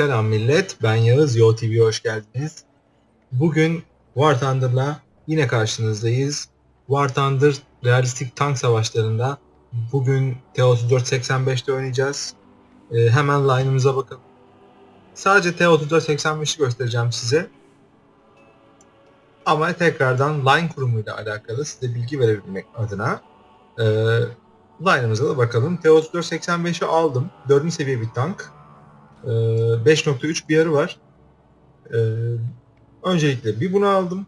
Selam millet, ben Yağız, Yo TV'ye hoş geldiniz. Bugün War Thunder'la yine karşınızdayız. War Thunder realistik tank savaşlarında bugün T-34-85'te oynayacağız. Ee, hemen line'ımıza bakalım. Sadece T-34-85'i göstereceğim size. Ama tekrardan line kurumuyla alakalı size bilgi verebilmek adına e, line'ımıza da bakalım. T-34-85'i aldım. 4. seviye bir tank. Ee, 5.3 bir yarı var. Ee, öncelikle bir bunu aldım.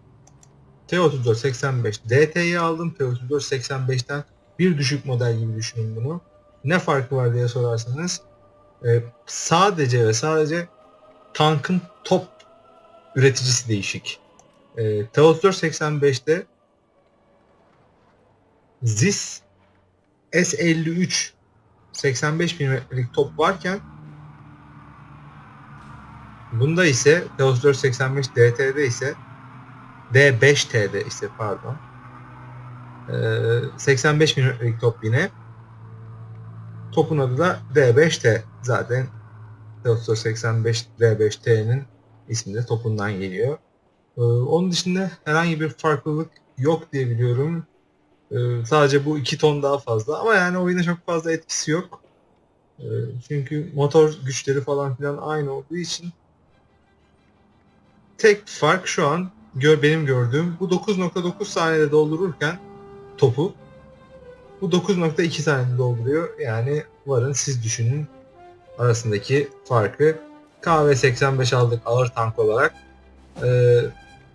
T3485 DT'yi aldım. T3485'ten bir düşük model gibi düşünün bunu. Ne farkı var diye sorarsanız e, sadece ve sadece tankın top üreticisi değişik. E, T3485'te ZIS S53 85 mm'lik top varken Bunda ise T3485 DT'de ise D5T'de ise pardon. Ee, 85 milimetrelik top yine. Topun adı da D5T. Zaten T3485 D5T'nin ismi de topundan geliyor. Ee, onun dışında herhangi bir farklılık yok diye biliyorum. Ee, sadece bu iki ton daha fazla ama yani oyuna çok fazla etkisi yok. Ee, çünkü motor güçleri falan filan aynı olduğu için tek fark şu an gör, benim gördüğüm bu 9.9 saniyede doldururken topu bu 9.2 saniyede dolduruyor. Yani varın siz düşünün arasındaki farkı. KV85 aldık ağır tank olarak. Ee,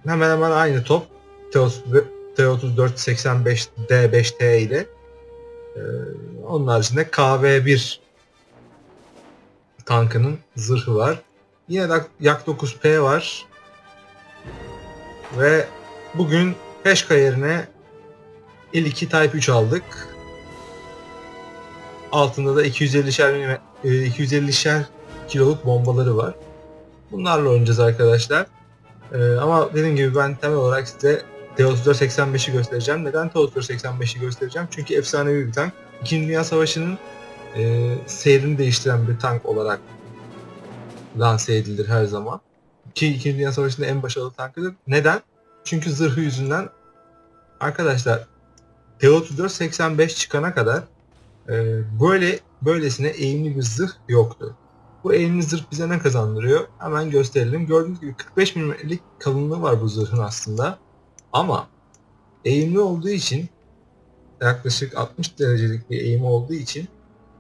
hemen hemen aynı top. T34 85 D5T ile. Ee, onun haricinde KV1 tankının zırhı var. Yine Yak 9P var. Ve bugün Peşka yerine il2 Type 3 aldık. Altında da 250'şer 250'şer kiloluk bombaları var. Bunlarla oynayacağız arkadaşlar. Ee, ama dediğim gibi ben temel olarak size T-3485'i göstereceğim. Neden T-3485'i göstereceğim? Çünkü efsanevi bir tank. İkinci Dünya Savaşı'nın e, seyrini değiştiren bir tank olarak lanse edilir her zaman. Ki İkinci Dünya Savaşı'nda en başarılı tankıdır. Neden? Çünkü zırhı yüzünden arkadaşlar T-34-85 çıkana kadar e, böyle böylesine eğimli bir zırh yoktu. Bu eğimli zırh bize ne kazandırıyor? Hemen gösterelim. Gördüğünüz gibi 45 mm'lik kalınlığı var bu zırhın aslında. Ama eğimli olduğu için yaklaşık 60 derecelik bir eğim olduğu için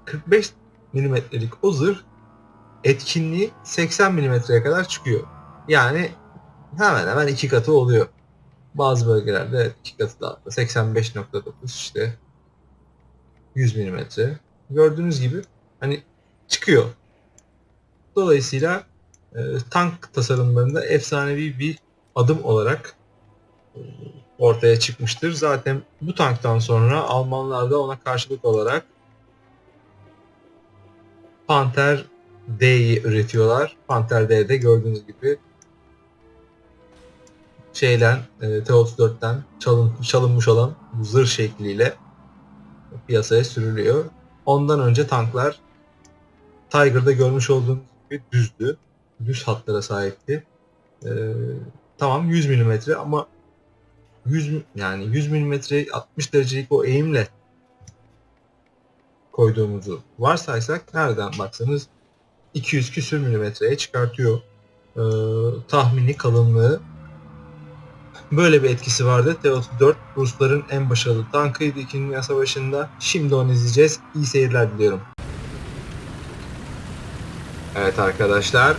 45 mm'lik o zırh etkinliği 80 mm'ye kadar çıkıyor. Yani hemen hemen iki katı oluyor. Bazı bölgelerde iki katı daha 85.9 işte 100 mm. Gördüğünüz gibi hani çıkıyor. Dolayısıyla e, tank tasarımlarında efsanevi bir adım olarak e, ortaya çıkmıştır. Zaten bu tanktan sonra Almanlar da ona karşılık olarak Panther D'yi üretiyorlar. Panther D'de gördüğünüz gibi şeyden e, T-34'ten çalın, çalınmış olan zırh şekliyle piyasaya sürülüyor. Ondan önce tanklar Tiger'da görmüş olduğunuz gibi düzdü. Düz hatlara sahipti. E, tamam 100 mm ama 100 yani 100 mm 60 derecelik o eğimle koyduğumuzu varsaysak nereden baksanız 200 küsür milimetreye çıkartıyor. Ee, tahmini kalınlığı Böyle bir etkisi vardı. T-34 Rusların en başarılı tankıydı 2. Dünya Savaşı'nda. Şimdi onu izleyeceğiz. İyi seyirler diliyorum. Evet arkadaşlar.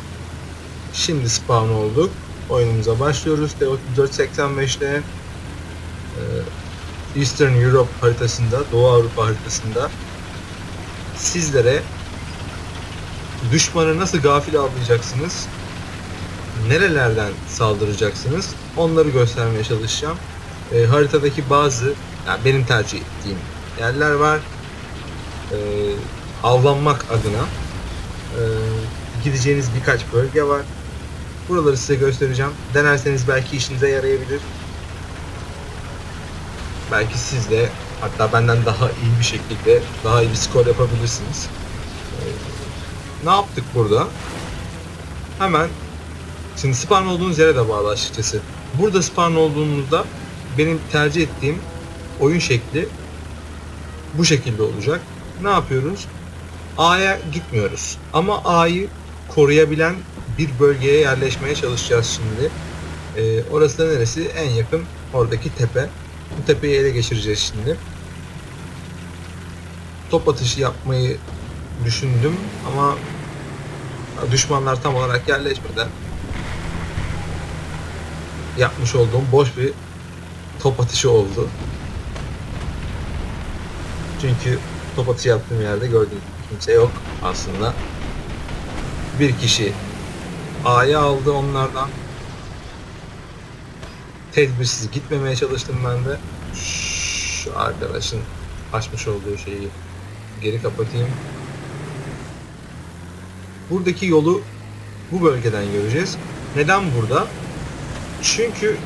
Şimdi spawn olduk. Oyunumuza başlıyoruz. T-34-85'te ee, Eastern Europe haritasında, Doğu Avrupa haritasında sizlere düşmanı nasıl gafil avlayacaksınız nerelerden saldıracaksınız onları göstermeye çalışacağım. E, haritadaki bazı yani benim tercih ettiğim yerler var. E, avlanmak adına e, gideceğiniz birkaç bölge var. Buraları size göstereceğim. Denerseniz belki işinize yarayabilir. Belki siz de hatta benden daha iyi bir şekilde daha iyi bir skor yapabilirsiniz. E, ne yaptık burada? hemen şimdi spawn olduğunuz yere de bağlı açıkçası. Burada spawn olduğunuzda benim tercih ettiğim oyun şekli bu şekilde olacak. Ne yapıyoruz? A'ya gitmiyoruz. Ama A'yı koruyabilen bir bölgeye yerleşmeye çalışacağız şimdi. Ee, orası da neresi? En yakın oradaki tepe. Bu tepeyi ele geçireceğiz şimdi. Top atışı yapmayı düşündüm ama düşmanlar tam olarak yerleşmeden yapmış olduğum boş bir top atışı oldu. Çünkü top atışı yaptığım yerde gördüğünüz gibi kimse yok aslında. Bir kişi A'ya aldı onlardan. Tedbirsiz gitmemeye çalıştım ben de. Şu arkadaşın açmış olduğu şeyi geri kapatayım. Buradaki yolu bu bölgeden göreceğiz. Neden burada? Çünkü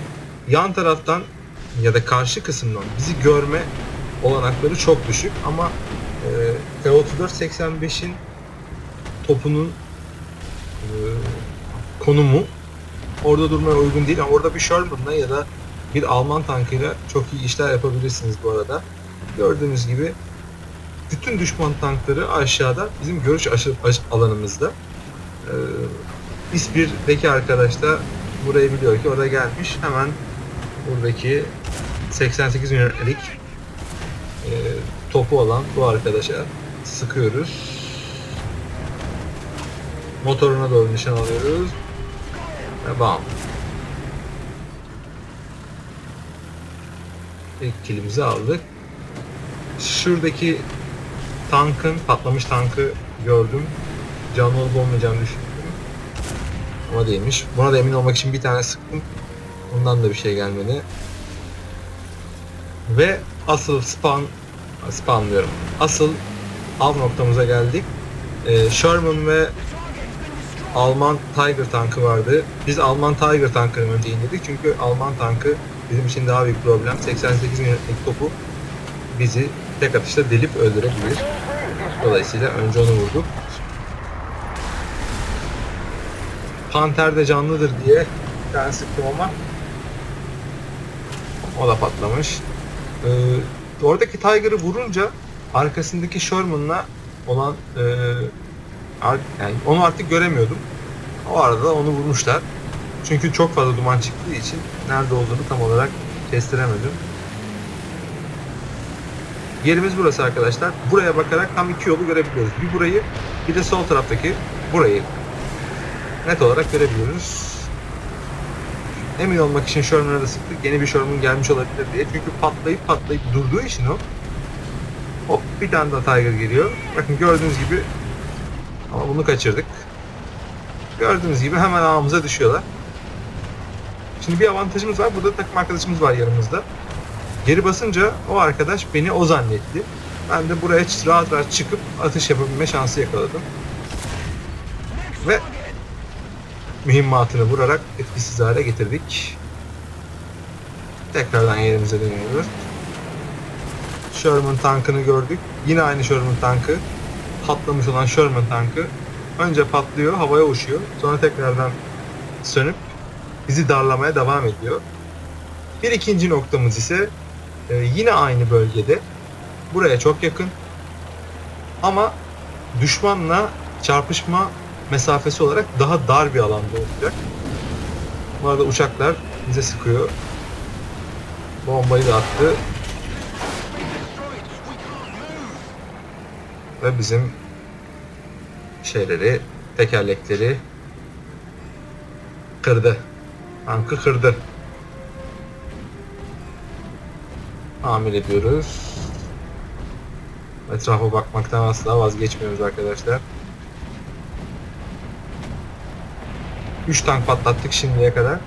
yan taraftan ya da karşı kısımdan bizi görme olanakları çok düşük ama e, T-34-85'in topunun e, konumu orada durmaya uygun değil ama orada bir Sherman'la ya da bir Alman tankıyla çok iyi işler yapabilirsiniz bu arada. Gördüğünüz gibi bütün düşman tankları aşağıda bizim görüş alanımızda. Ee, İspir'deki arkadaş da burayı biliyor ki orada gelmiş. Hemen buradaki 88 milimetrelik e, topu olan bu arkadaşa sıkıyoruz. Motoruna doğru nişan alıyoruz. Ve bam. İlk kilimizi aldık. Şuradaki tankın, patlamış tankı gördüm. Canlı olup olmayacağını düşündüm. Ama değilmiş. Buna da emin olmak için bir tane sıktım. Ondan da bir şey gelmedi. Ve asıl spawn, spawn diyorum. Asıl av noktamıza geldik. Ee, Sherman ve Alman Tiger tankı vardı. Biz Alman Tiger tankını önce indirdik çünkü Alman tankı bizim için daha büyük problem. 88 milimetrelik topu bizi tek atışta delip öldürebilir. Dolayısıyla önce onu vurduk. Panter de canlıdır diye tane sıktım ama o da patlamış. Ee, oradaki Tiger'ı vurunca arkasındaki Sherman'la olan e, yani onu artık göremiyordum. O arada da onu vurmuşlar. Çünkü çok fazla duman çıktığı için nerede olduğunu tam olarak kestiremedim. Yerimiz burası arkadaşlar. Buraya bakarak tam iki yolu görebiliyoruz. Bir burayı, bir de sol taraftaki burayı net olarak görebiliyoruz. Emin olmak için Sherman'a da sıktık. Yeni bir Sherman gelmiş olabilir diye. Çünkü patlayıp patlayıp durduğu için o hop bir tane daha Tiger geliyor. Bakın gördüğünüz gibi ama bunu kaçırdık. Gördüğünüz gibi hemen ağımıza düşüyorlar. Şimdi bir avantajımız var. Burada takım arkadaşımız var yanımızda. Geri basınca o arkadaş beni o zannetti. Ben de buraya rahat rahat çıkıp atış yapabilme şansı yakaladım. Ve mühimmatını vurarak etkisiz hale getirdik. Tekrardan yerimize dönüyoruz. Sherman tankını gördük. Yine aynı Sherman tankı. Patlamış olan Sherman tankı. Önce patlıyor, havaya uçuyor. Sonra tekrardan sönüp bizi darlamaya devam ediyor. Bir ikinci noktamız ise e, yine aynı bölgede. Buraya çok yakın. Ama düşmanla çarpışma mesafesi olarak daha dar bir alanda olacak. Bu arada uçaklar bize sıkıyor. Bombayı da attı. Ve bizim şeyleri, tekerlekleri kırdı. Tankı kırdı. Tamir ediyoruz. Etrafa bakmaktan asla vazgeçmiyoruz arkadaşlar. 3 tank patlattık şimdiye kadar.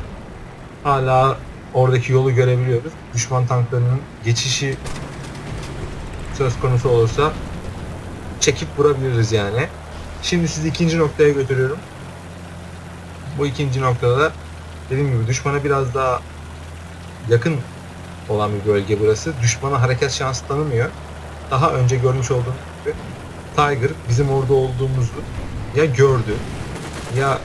Hala oradaki yolu görebiliyoruz. Düşman tanklarının geçişi söz konusu olursa çekip vurabiliriz yani. Şimdi sizi ikinci noktaya götürüyorum. Bu ikinci noktada da dediğim gibi düşmana biraz daha yakın olan bir bölge burası. Düşmana hareket şansı tanımıyor. Daha önce görmüş olduğunuz gibi Tiger bizim orada olduğumuzu ya gördü ya